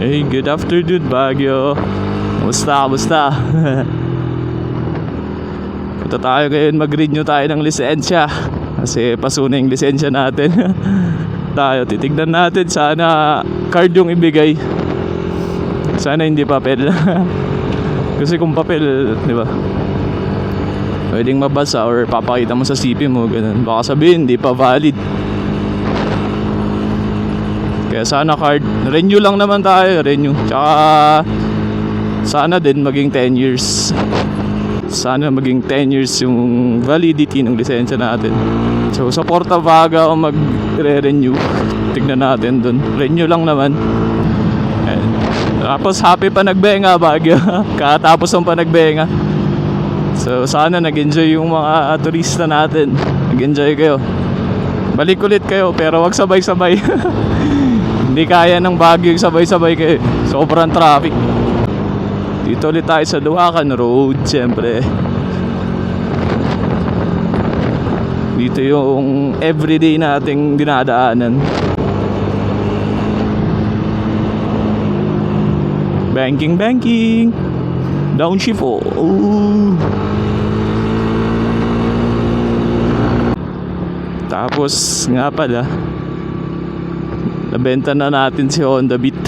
Hey, good afternoon, Baguio. Kumusta, kumusta? Punta tayo ngayon, mag-renew tayo ng lisensya. Kasi paso na yung lisensya natin. tayo, titignan natin. Sana card yung ibigay. Sana hindi papel. Kasi kung papel, di ba? Pwedeng mabasa or papakita mo sa CP mo, ganun. Baka sabihin, hindi pa valid. Kaya sana card, renew lang naman tayo, renew. Tsaka sana din maging 10 years. Sana maging 10 years yung validity ng lisensya natin. So sa Porta Vaga ako magre-renew. Tignan natin dun. Renew lang naman. Ayan. Tapos happy pa nagbenga Baguio. Katapos ng pa nagbenga. So sana nag-enjoy yung mga turista natin. Nag-enjoy kayo. Balik ulit kayo pero wag sabay-sabay. Hindi kaya ng Baguio sabay-sabay kayo. Sobrang traffic. Dito ulit tayo sa Duhakan Road, siyempre. Dito yung everyday nating dinadaanan. Banking, banking. Downshift, oh. Tapos nga pala, nabenta na natin si Honda Beat.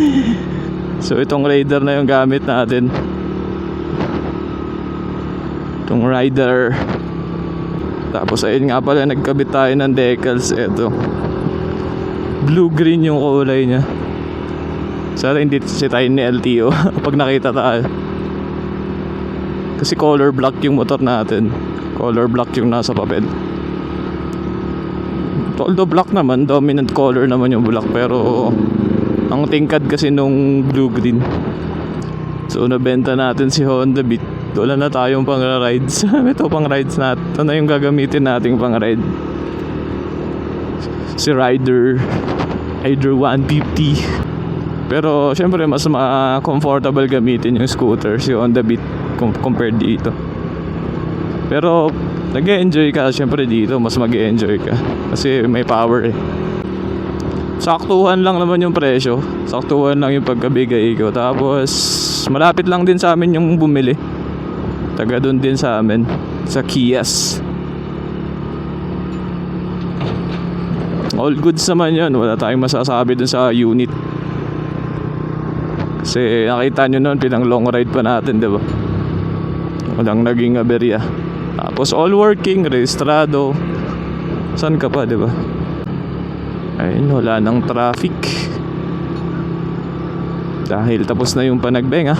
so itong Raider na yung gamit natin. Itong Rider. Tapos ayun nga pala nagkabit tayo ng decals. Ito. Blue-green yung kulay niya. Sana hindi si tayo ni LTO pag nakita tayo. Kasi color black yung motor natin. Color black yung nasa papel. Although black naman, dominant color naman yung black pero ang tingkad kasi nung blue green. So nabenta natin si Honda Beat. Wala na tayong pang rides. Ito pang rides natin. Ito na yung gagamitin nating pang ride. Si Rider Rider 150. Pero syempre mas ma-comfortable gamitin yung scooter si Honda Beat com- compared dito. Pero nag enjoy ka syempre dito, mas mag enjoy ka. Kasi may power eh. Saktuhan lang naman yung presyo. Saktuhan lang yung pagkabigay ko. Tapos malapit lang din sa amin yung bumili. Taga doon din sa amin. Sa Kias. All goods naman yun. Wala tayong masasabi dun sa unit. Kasi nakita nyo noon, pinang long ride pa natin, di ba? Walang naging aberya. Tapos all working, registrado. Saan ka pa, di ba? Ayun, wala nang traffic. Dahil tapos na yung panagbenga.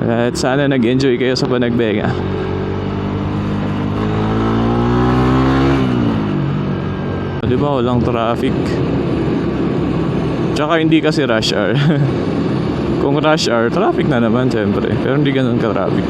At sana nag-enjoy kayo sa panagbenga. Di ba, walang traffic. Tsaka hindi kasi rush hour. Kung rush hour, traffic na naman syempre. Pero hindi ganun ka-traffic.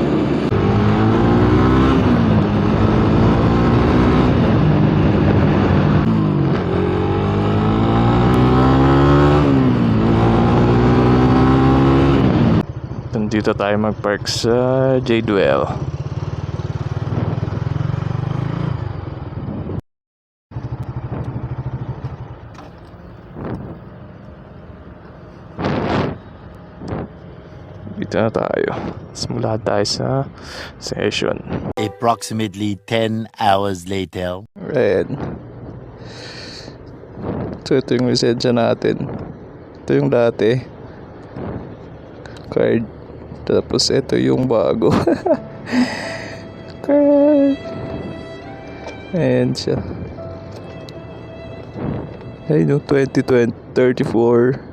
Nandito tayo mag-park sa J-Dwell. Dito na tayo. Simula tayo sa session. Approximately 10 hours later. Red. So ito yung lisensya natin. Ito yung dati. Card. Tapos ito yung bago. Ayan siya. Ayun yung 2020, 34.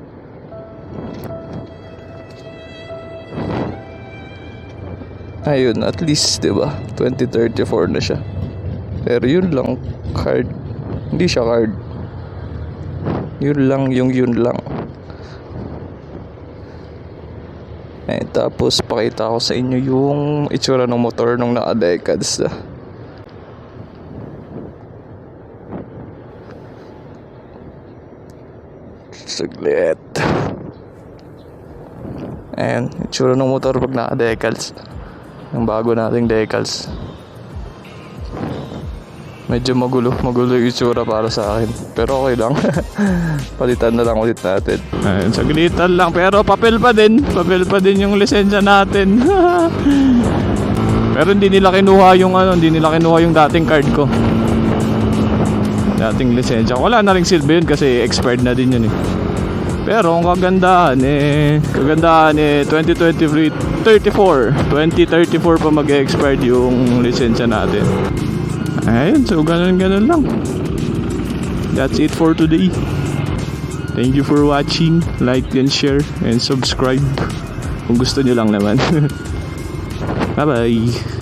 Ayun, at least, di ba? 2034 na siya. Pero yun lang, card. Hindi siya card. Yun lang, yung yun lang. Eh, tapos pakita ko sa inyo yung itsura ng motor nung naka-decades na. Saglit. Ayan, itsura ng motor pag naka-decals. Yung bago nating decals. Medyo magulo, magulo yung itsura para sa akin. Pero okay lang. Palitan na lang ulit natin. Ayun, saglitan lang. Pero papel pa din. Papel pa din yung lisensya natin. Pero hindi nila kinuha yung ano, hindi nila kinuha yung dating card ko. Dating lisensya. Wala na ring silbi yun kasi expired na din yun eh. Pero ang kagandahan eh, kagandahan eh 2023 34, 2034 pa mag-expired yung lisensya natin. Ayun, so ganun ganun lang. That's it for today. Thank you for watching. Like and share and subscribe. Kung gusto nyo lang naman. Bye-bye.